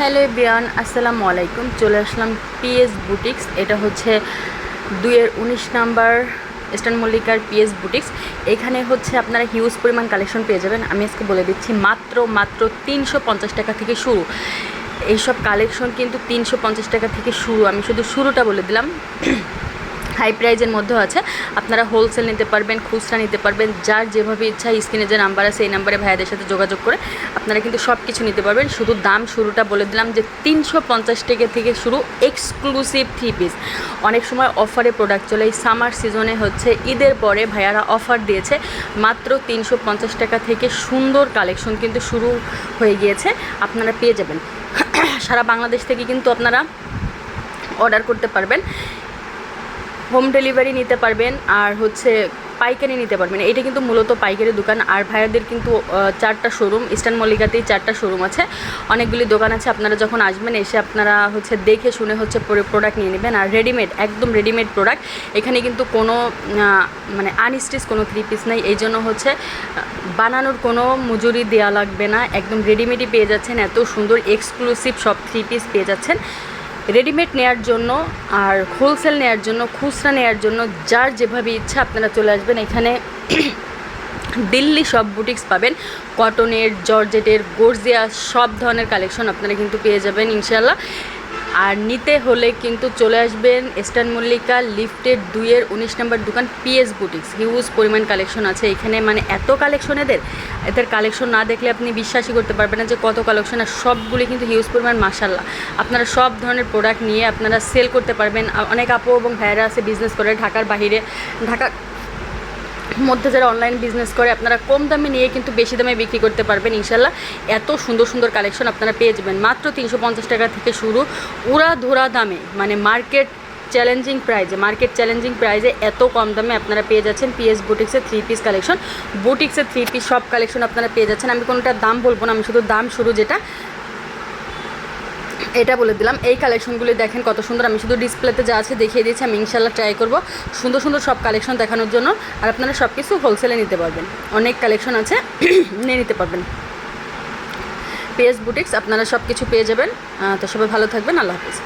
Hello বিয়ান আসসালামু আলাইকুম। চলে আসলাম পিএস বুটিক্স। এটা হচ্ছে দুইয়ের উনিশ নাম্বার ইস্টার্ন মল্লিকার পিএস বুটিক্স। এখানে হচ্ছে আপনারা হিউজ পরিমাণ কালেকশন পেয়ে যাবেন। আমি আজকে বলে দিচ্ছি মাত্র মাত্র তিনশো পঞ্চাশ টাকা থেকে শুরু। এইসব কালেকশন কিন্তু তিনশো পঞ্চাশ টাকা থেকে শুরু। আমি শুধু শুরুটা বলে দিলাম। হাই প্রাইজের মধ্যেও আছে। আপনারা হোলসেল নিতে পারবেন, খুচরা নিতে পারবেন, যার যেভাবে ইচ্ছা স্ক্রিনে যে নাম্বার আছে, এই নাম্বারে ভাইয়াদের সাথে যোগাযোগ করে আপনারা কিন্তু সব কিছু নিতে পারবেন। শুধু দাম শুরুটা বলে দিলাম যে তিনশো পঞ্চাশ টাকা থেকে শুরু এক্সক্লুসিভ থ্রি পিস অনেক সময় অফারে প্রোডাক্ট চলে, এই সামার সিজনে হচ্ছে, ঈদের পরে ভাইয়ারা অফার দিয়েছে, মাত্র তিনশো পঞ্চাশ টাকা থেকে সুন্দর কালেকশন কিন্তু শুরু হয়ে গিয়েছে, আপনারা পেয়ে যাবেন। সারা বাংলাদেশ থেকে কিন্তু আপনারা অর্ডার করতে পারবেন। হোম ডেলিভারি নিতে পারবেন আর হচ্ছে পাইকারি নিতে পারবেন। এটা কিন্তু মূলত পাইকারি দোকান। আর ভাইয়াদের কিন্তু চারটা শোরুম ইস্টার্ন মল্লিকাতেই চারটা শোরুম আছে। অনেকগুলি দোকান আছে। আপনারা যখন আসবেন, এসে আপনারা হচ্ছে দেখে শুনে হচ্ছে প্রোডাক্ট নিয়ে নেবেন। আর রেডিমেড একদম রেডিমেড প্রোডাক্ট এখানে কিন্তু কোনো মানে আনস্টিচ কোনো থ্রি পিস নাই। এই জন্য হচ্ছে বানানোর কোনো মজুরি দেওয়া লাগবে না। একদম রেডিমেডই পেয়ে যাচ্ছেন। এত সুন্দর এক্সক্লুসিভ সব থ্রি পিস পেয়ে যাচ্ছেন। রেডিমেড নেয়ার জন্য আর হোলসেল নেয়ার জন্য, খুচরা নেয়ার জন্য, যার যেভাবে ইচ্ছা আপনারা চলে আসবেন। এখানে দিল্লি সব বুটিক্স পাবেন। কটনের জর্জেটের গোর্জিয়া সব ধরনের কালেকশন আপনারা কিন্তু পেয়ে যাবেন ইনশাল্লাহ আর নিতে হলে কিন্তু চলে আসবেন ইস্টার্ন মল্লিকা লিফটের দুইয়ের উনিশ নম্বর দোকান পিএস বুটিক্স হিউজ পরিমাণ কালেকশন আছে। এখানে মানে এত কালেকশন এদের এদের কালেকশন না দেখলে আপনি বিশ্বাসই করতে পারবেন না যে কত কালেকশন আর সবগুলি কিন্তু হিউজ পরিমাণ মাসাল্লাহ আপনারা সব ধরনের প্রোডাক্ট নিয়ে আপনারা সেল করতে পারবেন। অনেক আপু এবং ভাইয়েরা আছে বিজনেস করে ঢাকার বাহিরে। ঢাকা মধ্যে যারা অনলাইন বিজনেস করে, আপনারা কম দামে নিয়ে কিন্তু বেশি দামে বিক্রি করতে পারবেন ইনশাল্লাহ এত সুন্দর সুন্দর কালেকশন আপনারা পেয়ে যাবেন। মাত্র তিনশো পঞ্চাশ টাকা থেকে শুরু উড়া ধুরা দামে। মানে মার্কেট চ্যালেঞ্জিং প্রাইজে মার্কেট চ্যালেঞ্জিং প্রাইজে এত কম দামে আপনারা পেয়ে যাচ্ছেন পিএস বুটিক্সের থ্রি পিস কালেকশন বুটিক্সের থ্রি পিস সব কালেকশন আপনারা পেয়ে যাচ্ছেন। আমি কোনোটার দাম বলব না, আমি শুধু দাম শুরু যেটা। এটা বলে দিলাম। এই কালেকশনগুলি দেখেন কত সুন্দর। আমি শুধু ডিসপ্লেতে যা আছে দেখিয়ে দিয়েছি, আমি ইনশাল্লাহ ট্রাই করব। সুন্দর সুন্দর সব কালেকশন দেখানোর জন্য। আর আপনারা সব কিছু হোলসেলে নিতে পারবেন। অনেক কালেকশন আছে, নিয়ে নিতে পারবেন। পেস বুটিক্স আপনারা সব কিছু পেয়ে যাবেন। তো সবাই ভালো থাকবেন। আল্লাহ হাফিজ।